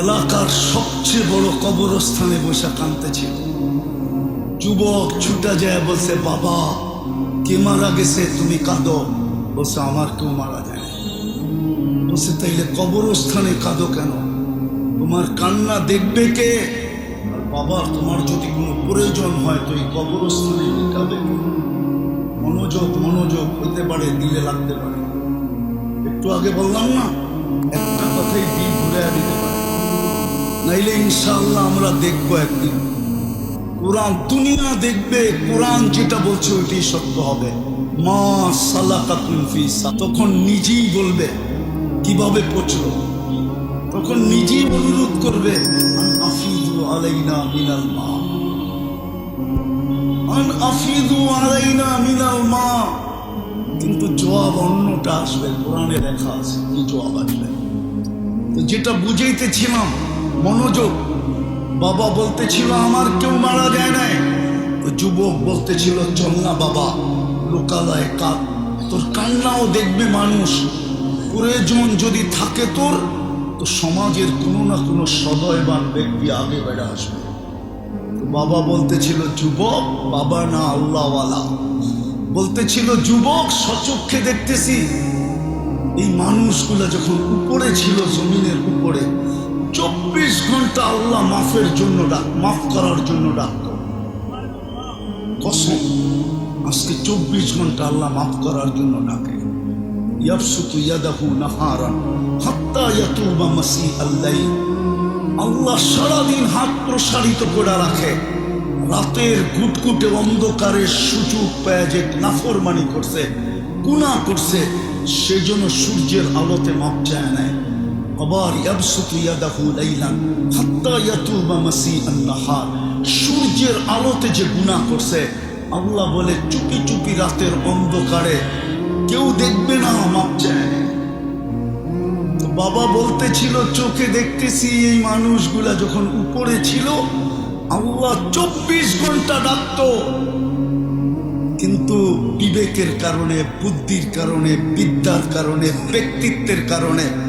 এলাকার সবচেয়ে বড় কবরস্থানে বসে কাঁদতেছিল যুবক ছুটা যায় বলছে, বাবা, কে মারা গেছে? তুমি কাঁদো। বলছে, আমার কেউ মারা যায় বলছে, তাইলে কবরস্থানে কাঁদো কেন? তোমার কান্না দেখবে কে? আর বাবা তোমার যদি কোনো প্রয়োজন হয়, তো এই কবরস্থানে কাঁদে মনোযোগ মনোযোগ হতে পারে, দিলে লাগতে পারে। একটু আগে বললাম না, একটা কথাই দিল ঘুরে দিতে নাইলে ইনশাল্লাহ আমরা দেখব একদিন। কোরআন, দুনিয়া দেখবে, কোরআন যেটা বলছে ওইটাই সত্য হবে। মা সালাকাতুন ফি তখন নিজেই বলবে, কীভাবে পচলো তখন নিজেই অনুরোধ করবে আফিদু আলাইনা মিনাল মা। আন আফিদু আলাইনা মিনাল মা। কিন্তু জবাব অন্যটা আসবে, কোরআনে লেখা আছে, কি জবাব আসবে? তো যেটা বুঝাইতেছিলাম মনোযোগ। বাবা বলতেছিল, আমার কেউ মারা যায় নাই। যুবক বলতেছিল, চল না বাবা, লোকালয় কাক তোর কান্নাও দেখবে মানুষ। প্রয়োজন যদি থাকে তোর, তো সমাজের কোনো না কোনো সদয়বান ব্যক্তি আগে বেড়ে আসবে। বাবা বলতেছিল, যুবক, বাবা না আল্লাহওয়ালা। বলতেছিল, যুবক, সচক্ষে দেখতেছি। এই মানুষগুলো যখন উপরে ছিল, জমিনের উপরে আল্লাহ মাফের জন্য ডাক, মাফ করার জন্য ডাক। কসম, আজকে চব্বিশ ঘণ্টা আল্লাহ মাফ করার জন্য ডাকে। ইয়াবসুতু ইয়াদাহু নাহারান, হাত্তা ইয়াতুবা মাসিহ আল্লাহ আল্লাহ সারাদিন হাত প্রসারিত করে রাখে। রাতের গুটগুটে অন্ধকারে সুযোগ পেয়ে যে নাফরমানি করছে গুণা করছে সেই জন্য সূর্যের আলোতে মাপ চায় নেয় আবার ইয়াবসুতু ইয়াদাহু লাইলান হাত্তা ইয়াতুবা নাহার। সূর্যের আলোতে যে গুণা করছে, আল্লাহ বলে, চুপি চুপি রাতের অন্ধকারে কেউ দেখবে না, মাপ চায়। বাবা বলতেছিল, চোখে দেখতেছি এই মানুষগুলা যখন উপরে ছিল, আল্লাহ চব্বিশ ঘণ্টা ডাকত। কিন্তু বিবেকের কারণে, বুদ্ধির কারণে, বিদ্যার কারণে, ব্যক্তিত্বের কারণে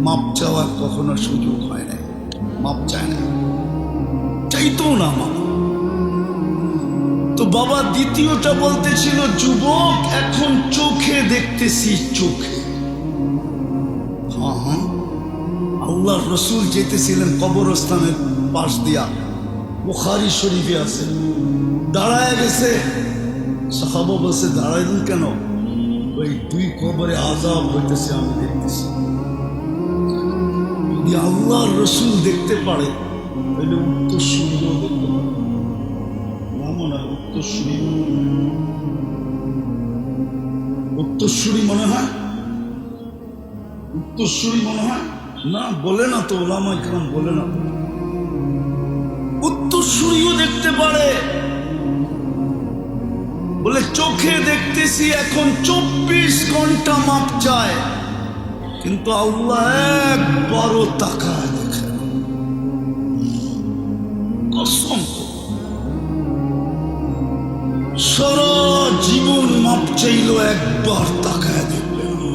মাপ চাওয়ার কখনো সুযোগ হয় না মাপ চায় না। চাইতো না মাপ। তো বাবা, দ্বিতীয়টা বলতেছিল, যুবক, এখন চোখে দেখতেছি চোখে। হ্যাঁ হ্যাঁ। আল্লাহ রসুল যেতেছিলেন কবরস্থানের পাশ দিয়া। বুখারি শরীফে আছে। দাঁড়ায় গেছে। সাহাবা বলছে, দাঁড়াইলেন কেন? ওই দুই কবরে আজাব হইতেছে, আমি দেখতেছি। যদি আল্লাহ রসুল দেখতে পারে তাহলে উত্তর সূর্য দেখতে মনে উত্তরসূরি উত্তরসূরি মনে হয়? মনে হয়? না, বলে না তো ওলামা ইকরাম বলে না উত্তরসূরিও দেখতে পারে। বলে, চোখে দেখতেছি, এখন চব্বিশ ঘণ্টা মাপ চায়। কিন্তু আল্লাহ একবারও তাকায় দেখে না। কসম সারা জীবন মাপ চাইল একবার তাকায় দেখবে না।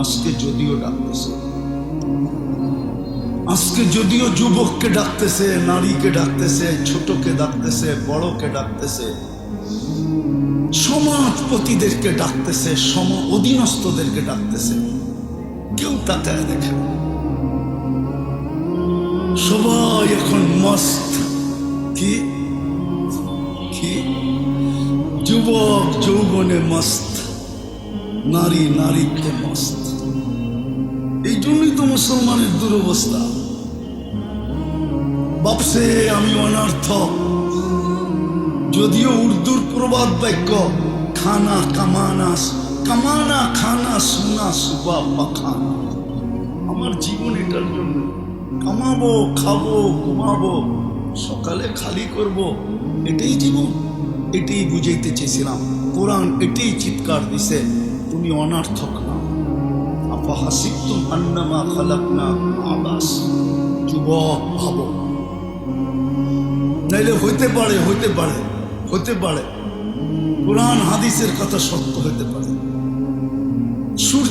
আজকে যদিও ডাকতেছে আজকে যদিও যুবককে ডাকতেছে, নারীকে ডাকতেছে, ছোটকে ডাকতেছে, বড়কে ডাকতেছে, সমাজপতিদেরকে ডাকতেছে সম অধীনস্থদেরকে ডাকতেছে কেউ তাকায় দেখে সবাই এখন মস্ত। কি? কি? যুবক যৌবনে মস্ত। নারী নারীতে মস্ত। এই জন্যই তো মুসলমানের দুরবস্থা। বাপসে, আমি অনর্থক। যদিও উর্দুর প্রবাদ বাক্য, খানা কামানা কামানা, খানা, সোনা, সুবা পাখানা আমার জীবন এটার জন্য। কামাবো, খাব, ঘুমাবো, সকালে খালি করব, এটাই জীবন। এটাই বুঝাইতে চেয়েছিলাম। কোরআন এটাই চিৎকার দিছে, তুমি অনার্থক না। আপা হাসিবতুম আন্নামা খালাকনা আবাস। যুবক, ভাবো। নাইলে হইতে পারে হইতে পারে হতে পারে। কোরআন, হাদিসের কথা সত্য হতে পারে।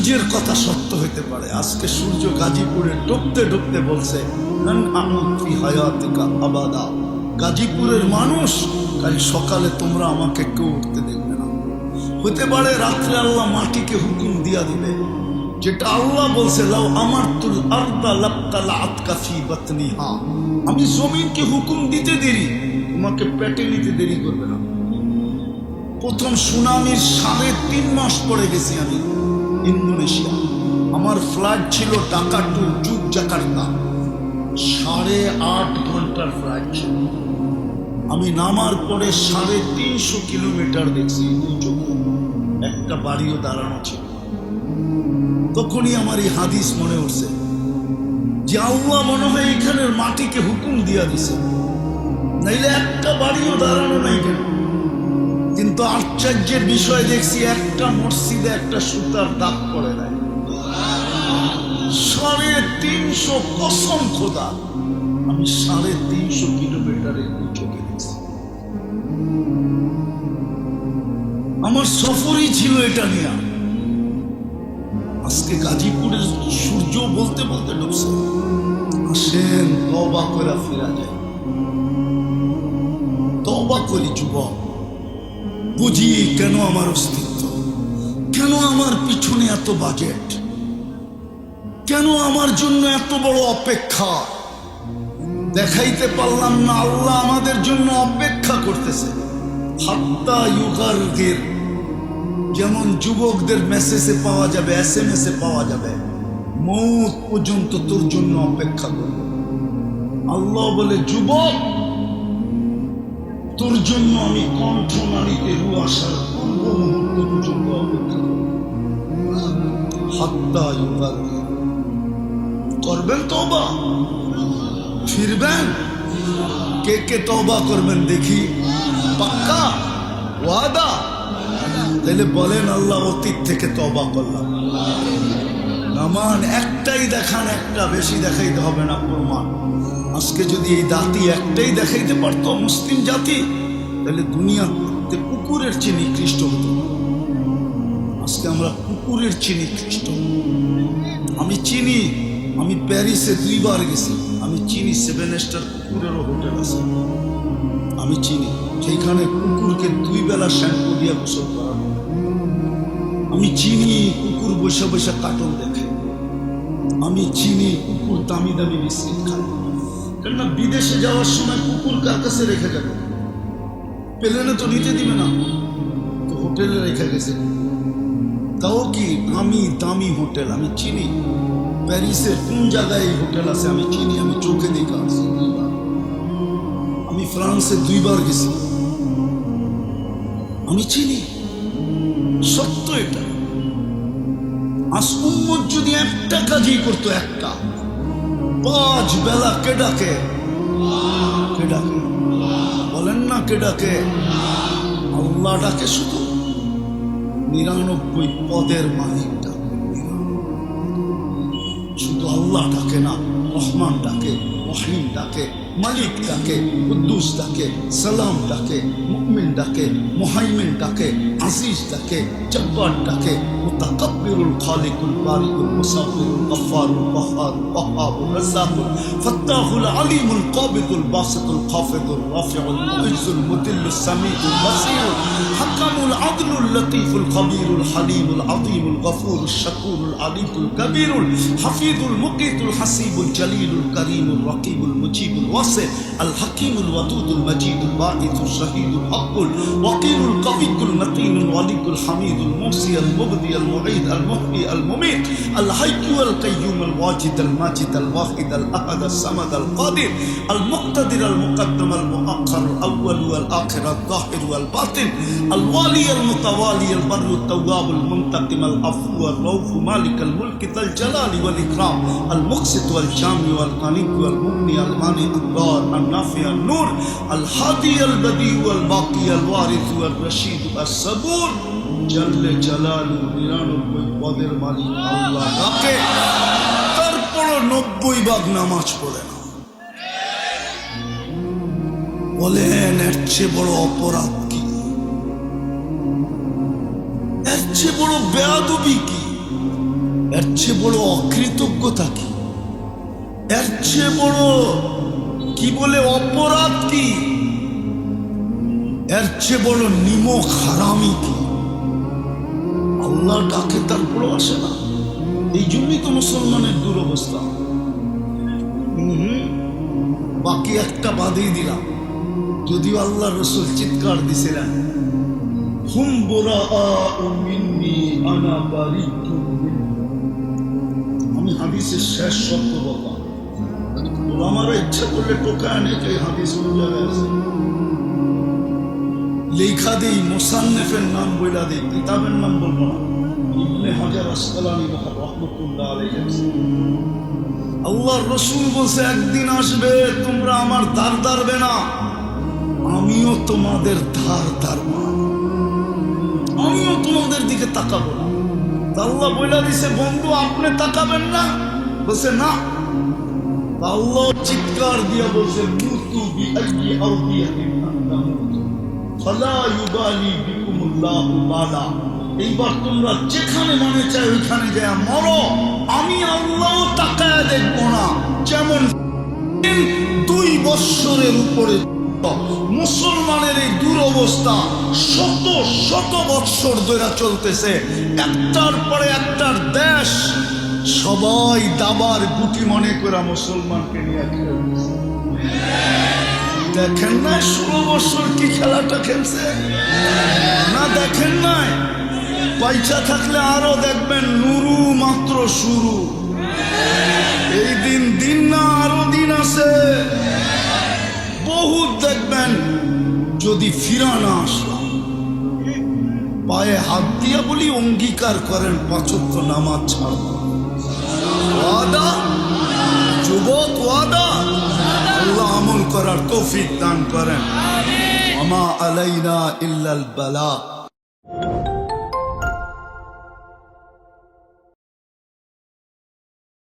সূর্যের কথা সত্য হইতে পারে। আজকে সূর্য গাজীপুরে ডুবতে ডুবতে বলছে "লান আমুত ফি হায়াতিকা আবাদা। গাজীপুরের মানুষ কাল সকালে তোমরা আমাকে কেউ উঠতে দেখবে না। হতে পারে রাত্রে আল্লাহ মাটিকে হুকুম দিয়া দিবে, যেটা আল্লাহ বলছে লাও আমার তুল আর্দা আমি জমিনকে হুকুম দিতে দেরি, তোমাকে পেটে নিতে দেরি করবে না। প্রথম সুনামির সাড়ে তিন মাস পরে গেছি আমি। ইন্দোনেশিয়া। আমার ফ্লাইট ছিল ঢাকা টু যুগ জাকার্তা। সাড়ে আট ঘণ্টার ফ্লাইট ছিল। আমি নামার পরে সাড়ে তিনশো কিলোমিটার দেখছি চোখে একটা বাড়িও দাঁড়ানো ছিল। তখনই আমার এই হাদিস মনে উঠছে যে আল্লাহ মনে হয় এখানের মাটিকে হুকুম দিয়া দিছে। নাইলে একটা বাড়িও দাঁড়ানো নাই কেন? কিন্তু আশ্চর্যের বিষয় দেখছি একটা মসজিদে একটা সুতার দাগ পড়ে নাই। সাড়ে তিনশো কসম খোদা। আমি সাড়ে তিনশো কিলোমিটারের চোখে দেখছি। আমার সফরই ছিল এটা নিয়ে। আজকে গাজীপুরের সূর্য বলতে বলতে ডুবছে। আসেন তবা করে ফেরা যায় তবা করি, যুবক। বুঝি কেন আমার অস্তিত্ব? কেন আমার পিছনে এত বাজেট কেন আমার জন্য এত বড় অপেক্ষা? দেখাইতে পারলাম না আল্লাহ আমাদের জন্য অপেক্ষা করতেছে। হাত্তা ইউগারগের, যেমন যুবকদের মেসেজে পাওয়া যাবে এস এম এস এ পাওয়া যাবে, মৌত পর্যন্ত তোর জন্য অপেক্ষা করবে। আল্লাহ বলে, যুবক, তোর জন্য আমি কণ্ঠ নারীতে হাত্তা করবেন তবা ফিরবেন? কে কে তবা করবেন দেখি। পাক্কা? ওয়াদা? তাহলে বলেন আল্লাহ অতীত থেকে তবা করলাম। নামান, একটাই দেখান, একটা বেশি দেখাইতে হবে না প্রমাণ। আজকে যদি এই জাতি একটাই দেখাইতে পারতো, মুসলিম জাতি, তাহলে দুনিয়াতে কুকুরের চিনি খ্রিস্ট হতো। আজকে আমরা কুকুরের চিনি খ্রিস্ট আমি চিনি, আমি প্যারিসে দুইবার গেছি। আমি চিনি সেভেন স্টার কুকুরেরও হোটেল আছে। আমি চিনি সেইখানে কুকুরকে দুই বেলা শ্যাম্পু দিয়ে গোসল করানো আমি চিনি কুকুর বসে বসে কার্টুন দেখে। আমি চিনি কুকুর দামি দামি বিস্কিট খায়। কেননা বিদেশে যাওয়ার সময় কুকুর কার কাছে রেখে যাবে? প্লেনে তো নিতে দিবে না। তো হোটেলে রেখে গেছে। তাও কি দামি দামি হোটেল, আমি চিনি? প্যারিসের কোন জায়গায় এই হোটেল আছে আমি চিনি? আমি চোখে দেখা আমি ফ্রান্সে দুইবার গেছি। আমি চিনি। সত্য এটা। আজ উম্মত যদি একটা কাজই করতো, একটা। পাঁচ বেলা কে ডাকে? কে ডাকে? বলেন না কে ডাকে? আল্লাহ ডাকে শুধু। নিরানব্বই পদের মালিক ডাকে শুধু আল্লাহ ডাকে না রহমান ডাকে রহিম ডাকে। মালিক ডাকে কুদ্দুস ডাকে সালাম ডাকে মুকমিন ডাকে মুহাইমিন ডাকে আজিজ ডাকে জব্বার ডাকে মুতাকাব্বিরুল খালিকুল বারিকুল মুসাফিরুল গফফারুল কহ্হার ওয়াহাবুর রাজ্জাকুল ফাত্তাহুল আলিমুল কাবিদুল বাসিতুল খাফিদুল রাফিউল মুইজুল মুদিল্লুস সামিউল বাসিরুল হাকামুল আদলুল লতিফুল খবীরুল হালিমুল আযীমুল গফুরুল শাকুরুল আলিকুল কবীরুল হাফিজুল মুকিতুল হাসিবুল জলিলুল করিমুল রকিবুল মুজিবুল আছে আল হাকিমুল ওয়াদুদুল মাজিদুল বাঈদুল শাহীদুল হাকুল ওয়াকিলুল কবিকুল মাতিনুল ওয়ালিকুল হামিদুল মুসি আল মুবদি আল মুঈদ আল মুহয়ি আল মুমিত আল হাইয়্যু আল কাইয়্যুম আল ওয়াজিদ আল মাজিদ আল ওয়াহিদ আল আহাদ আল সামাদ আল কাদির আল মুকতাদির আল মুকদ্দম আল মুআখখার আল আউয়াল ওয়াল আখির আল যাহির ওয়াল বাতিন আল ওয়ালি আল মুতাওয়ালি আল বারু আত তাওয়াব আল মুনতাকিম আল আফু আল রাউফ মালিক আল মুলক আল জালাল ওয়াল ইকরাম আল মুকসিত ওয়াল শামি ওয়াল কানিক ওয়াল মুগনি আল মানিক الضار النافع النور الهادي البديع والباقي الوارث والرشيد الصبور جل جلاله নিরানব্বই পদের মালিক আল্লাহ ডাকে তারপরও নব্বই ভাগ নামাজ পড়ে না বলেন এর চেয়ে বড় অপরাধ কি এর চেয়ে বড় বেয়াদবি কি এর চেয়ে বড় অকৃতজ্ঞতা কি এর চেয়ে বড় কি বলে অপরাধ কি? এর চেয়ে বড় নিমক হারামি কি? আল্লাহ ডাকে তারপরও আসে না। এই জন্যই তো মুসলমানের দুরবস্থা। বাকি একটা বাদেই দিলাম। যদিও আল্লাহ রসুল চিৎকার দিছিলেন। হুম বোরা। আমি হাদিসের শেষ শব্দ বললাম। আমার ইচ্ছা করলে টোকায় অনেকে হাদিস কোন আছে লেখা দেই, মোসান্নেফের নাম বইলা দেই, কিতাবের নাম বলব না। ইবনে হাজার আসকালানি রহমতুল্লাহ আলাইহি আল্লাহ রসুল বলছে, একদিন আসবে, তোমরা আমার ধার ধারবে না, আমিও তোমাদের ধার ধারব আমিও তোমাদের দিকে তাকাবো না। আল্লাহ বইলা দিছে, বন্ধু, আপনি তাকাবেন না? বলছে, না। আল্লাহ চিৎকার এইবার তোমরা যেখানে চায় ওইখানে যায় মরো। আমি আল্লাহ তাকায় দেখব না। যেমন দুই বৎসরের উপরে মুসলমানের এই দুরবস্থা শত শত বৎসর ধরে চলতেছে। একটার পরে একটার দেশ সবাই দাবার গুটি মনে করে মুসলমানকে নিয়ে দেখেন না ষোলো বছর কি খেলাটা খেলছে? না দেখেন নাই? পয়সা থাকলে আরও দেখবেন নুরু মাত্র শুরু। এই দিন দিন না, আরও দিন আছে। বহুত দেখবেন যদি ফিরা না আসলাম পায়ে হাত দিয়া বলি অঙ্গীকার করেন পাচক্য নামাজ ছাড়ব ওয়াদা? যুবক ওয়াদা? আল্লাহ আমল করার তৌফিক দান করেন। আমা আলাইনা ইল্লাল বালা।